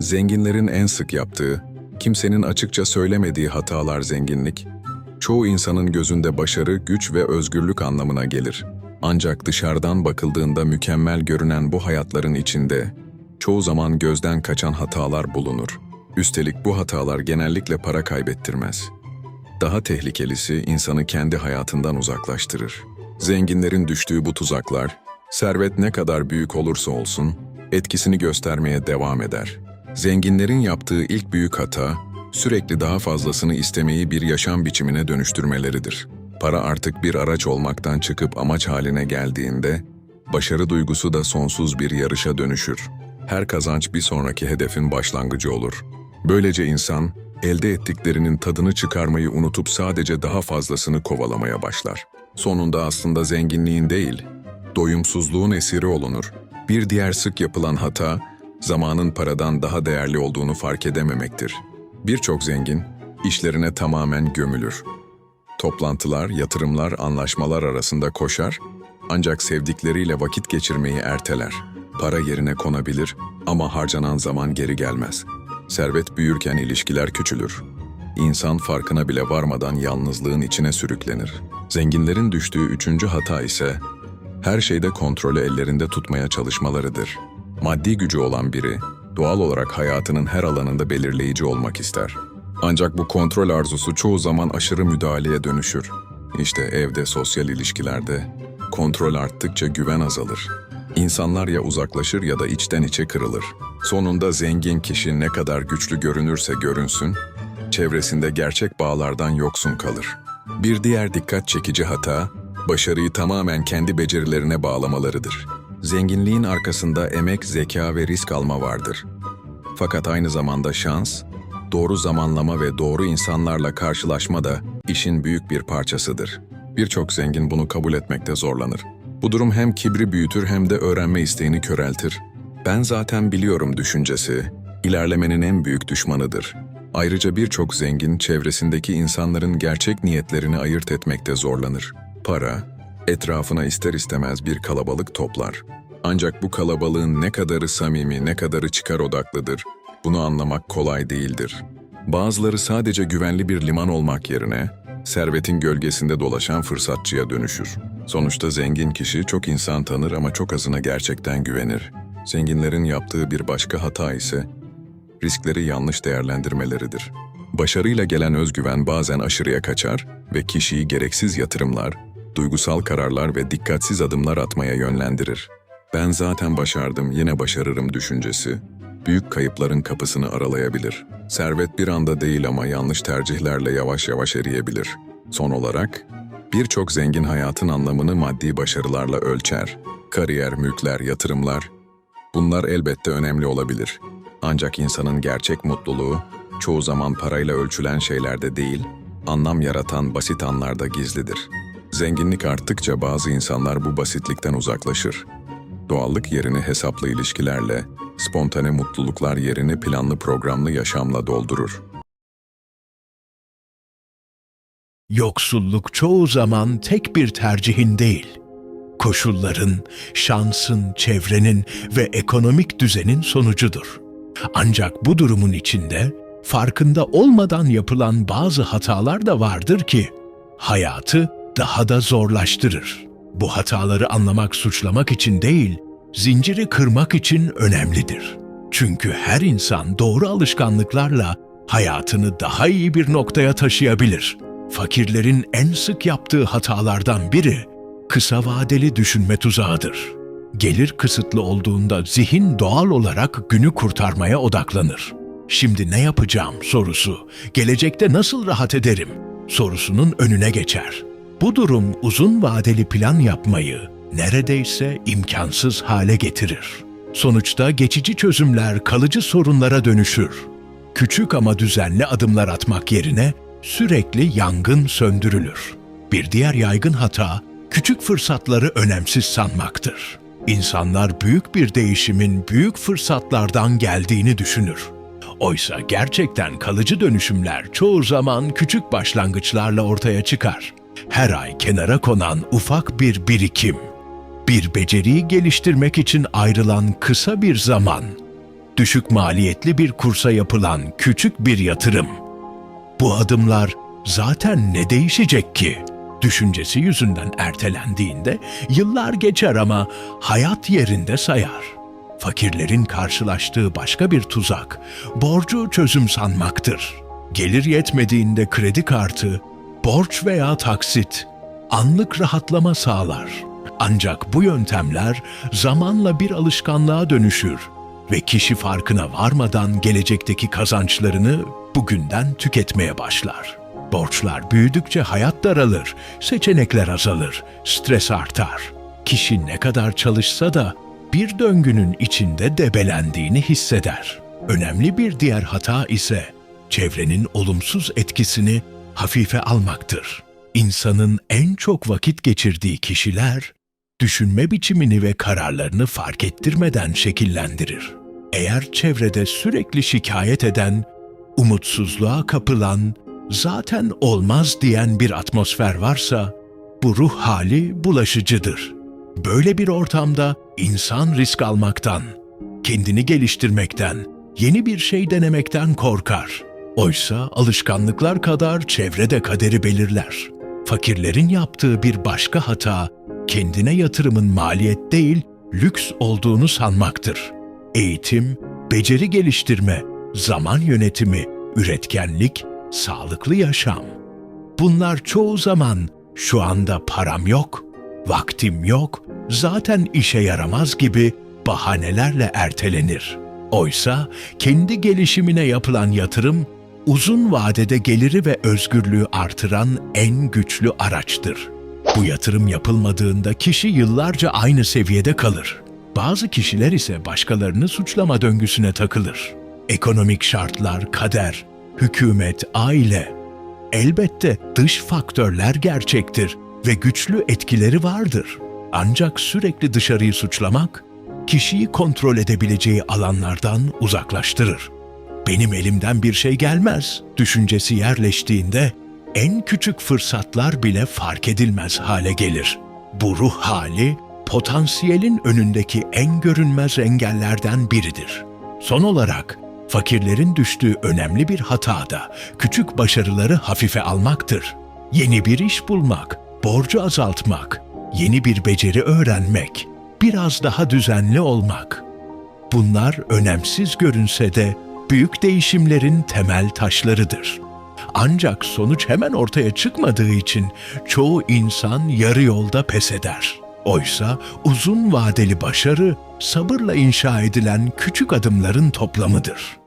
Zenginlerin en sık yaptığı, kimsenin açıkça söylemediği hatalar zenginlik, çoğu insanın gözünde başarı, güç ve özgürlük anlamına gelir. Ancak dışarıdan bakıldığında mükemmel görünen bu hayatların içinde çoğu zaman gözden kaçan hatalar bulunur. Üstelik bu hatalar genellikle para kaybettirmez. Daha tehlikelisi insanı kendi hayatından uzaklaştırır. Zenginlerin düştüğü bu tuzaklar, servet ne kadar büyük olursa olsun, etkisini göstermeye devam eder. Zenginlerin yaptığı ilk büyük hata, sürekli daha fazlasını istemeyi bir yaşam biçimine dönüştürmeleridir. Para artık bir araç olmaktan çıkıp amaç haline geldiğinde, başarı duygusu da sonsuz bir yarışa dönüşür. Her kazanç bir sonraki hedefin başlangıcı olur. Böylece insan, elde ettiklerinin tadını çıkarmayı unutup sadece daha fazlasını kovalamaya başlar. Sonunda aslında zenginliğin değil, doyumsuzluğun esiri olunur. Bir diğer sık yapılan hata, zamanın paradan daha değerli olduğunu fark edememektir. Birçok zengin, işlerine tamamen gömülür. Toplantılar, yatırımlar, anlaşmalar arasında koşar, ancak sevdikleriyle vakit geçirmeyi erteler. Para yerine konabilir ama harcanan zaman geri gelmez. Servet büyürken ilişkiler küçülür. İnsan farkına bile varmadan yalnızlığın içine sürüklenir. Zenginlerin düştüğü üçüncü hata ise her şeyde kontrolü ellerinde tutmaya çalışmalarıdır. Maddi gücü olan biri doğal olarak hayatının her alanında belirleyici olmak ister. Ancak bu kontrol arzusu çoğu zaman aşırı müdahaleye dönüşür. İşte evde, sosyal ilişkilerde kontrol arttıkça güven azalır. İnsanlar ya uzaklaşır ya da içten içe kırılır. Sonunda zengin kişi ne kadar güçlü görünürse görünsün, çevresinde gerçek bağlardan yoksun kalır. Bir diğer dikkat çekici hata, başarıyı tamamen kendi becerilerine bağlamalarıdır. Zenginliğin arkasında emek, zeka ve risk alma vardır. Fakat aynı zamanda şans, doğru zamanlama ve doğru insanlarla karşılaşma da işin büyük bir parçasıdır. Birçok zengin bunu kabul etmekte zorlanır. Bu durum hem kibri büyütür hem de öğrenme isteğini köreltir. Ben zaten biliyorum düşüncesi, ilerlemenin en büyük düşmanıdır. Ayrıca birçok zengin çevresindeki insanların gerçek niyetlerini ayırt etmekte zorlanır. Para, etrafına ister istemez bir kalabalık toplar. Ancak bu kalabalığın ne kadarı samimi, ne kadarı çıkar odaklıdır, bunu anlamak kolay değildir. Bazıları sadece güvenli bir liman olmak yerine, servetin gölgesinde dolaşan fırsatçıya dönüşür. Sonuçta zengin kişi çok insan tanır ama çok azına gerçekten güvenir. Zenginlerin yaptığı bir başka hata ise riskleri yanlış değerlendirmeleridir. Başarıyla gelen özgüven bazen aşırıya kaçar ve kişiyi gereksiz yatırımlar, duygusal kararlar ve dikkatsiz adımlar atmaya yönlendirir. Ben zaten başardım, yine başarırım düşüncesi, büyük kayıpların kapısını aralayabilir. Servet bir anda değil ama yanlış tercihlerle yavaş yavaş eriyebilir. Son olarak, birçok zengin hayatın anlamını maddi başarılarla ölçer. Kariyer, mülkler, yatırımlar, bunlar elbette önemli olabilir. Ancak insanın gerçek mutluluğu, çoğu zaman parayla ölçülen şeylerde değil, anlam yaratan basit anlarda gizlidir. Zenginlik arttıkça bazı insanlar bu basitlikten uzaklaşır. Doğallık yerini hesaplı ilişkilerle, spontane mutluluklar yerini planlı programlı yaşamla doldurur. Yoksulluk çoğu zaman tek bir tercihin değil, koşulların, şansın, çevrenin ve ekonomik düzenin sonucudur. Ancak bu durumun içinde farkında olmadan yapılan bazı hatalar da vardır ki hayatı daha da zorlaştırır. Bu hataları anlamak suçlamak için değil, zinciri kırmak için önemlidir. Çünkü her insan doğru alışkanlıklarla hayatını daha iyi bir noktaya taşıyabilir. Fakirlerin en sık yaptığı hatalardan biri kısa vadeli düşünme tuzağıdır. Gelir kısıtlı olduğunda zihin doğal olarak günü kurtarmaya odaklanır. Şimdi ne yapacağım sorusu, gelecekte nasıl rahat ederim sorusunun önüne geçer. Bu durum uzun vadeli plan yapmayı neredeyse imkansız hale getirir. Sonuçta geçici çözümler kalıcı sorunlara dönüşür. Küçük ama düzenli adımlar atmak yerine sürekli yangın söndürülür. Bir diğer yaygın hata küçük fırsatları önemsiz sanmaktır. İnsanlar büyük bir değişimin büyük fırsatlardan geldiğini düşünür. Oysa gerçekten kalıcı dönüşümler çoğu zaman küçük başlangıçlarla ortaya çıkar. Her ay kenara konan ufak bir birikim, bir beceriyi geliştirmek için ayrılan kısa bir zaman, düşük maliyetli bir kursa yapılan küçük bir yatırım. Bu adımlar zaten ne değişecek ki? Düşüncesi yüzünden ertelendiğinde yıllar geçer ama hayat yerinde sayar. Fakirlerin karşılaştığı başka bir tuzak, borcu çözüm sanmaktır. Gelir yetmediğinde kredi kartı, borç veya taksit, anlık rahatlama sağlar. Ancak bu yöntemler zamanla bir alışkanlığa dönüşür ve kişi farkına varmadan gelecekteki kazançlarını bugünden tüketmeye başlar. Borçlar büyüdükçe hayat daralır, seçenekler azalır, stres artar. Kişi ne kadar çalışsa da bir döngünün içinde debelendiğini hisseder. Önemli bir diğer hata ise çevrenin olumsuz etkisini hafife almaktır. İnsanın en çok vakit geçirdiği kişiler düşünme biçimini ve kararlarını fark ettirmeden şekillendirir. Eğer çevrede sürekli şikayet eden, umutsuzluğa kapılan, zaten olmaz diyen bir atmosfer varsa, bu ruh hali bulaşıcıdır. Böyle bir ortamda insan risk almaktan, kendini geliştirmekten, yeni bir şey denemekten korkar. Oysa alışkanlıklar kadar çevrede kaderi belirler. Fakirlerin yaptığı bir başka hata, kendine yatırımın maliyet değil, lüks olduğunu sanmaktır. Eğitim, beceri geliştirme, zaman yönetimi, üretkenlik, sağlıklı yaşam. Bunlar çoğu zaman şu anda param yok, vaktim yok, zaten işe yaramaz gibi bahanelerle ertelenir. Oysa kendi gelişimine yapılan yatırım uzun vadede geliri ve özgürlüğü artıran en güçlü araçtır. Bu yatırım yapılmadığında kişi yıllarca aynı seviyede kalır. Bazı kişiler ise başkalarını suçlama döngüsüne takılır. Ekonomik şartlar, kader, hükümet, aile. Elbette dış faktörler gerçektir ve güçlü etkileri vardır. Ancak sürekli dışarıyı suçlamak, kişiyi kontrol edebileceği alanlardan uzaklaştırır. Benim elimden bir şey gelmez düşüncesi yerleştiğinde en küçük fırsatlar bile fark edilmez hale gelir. Bu ruh hali potansiyelin önündeki en görünmez engellerden biridir. Son olarak fakirlerin düştüğü önemli bir hata da küçük başarıları hafife almaktır. Yeni bir iş bulmak, borcu azaltmak, yeni bir beceri öğrenmek, biraz daha düzenli olmak. Bunlar önemsiz görünse de büyük değişimlerin temel taşlarıdır. Ancak sonuç hemen ortaya çıkmadığı için çoğu insan yarı yolda pes eder. Oysa uzun vadeli başarı sabırla inşa edilen küçük adımların toplamıdır.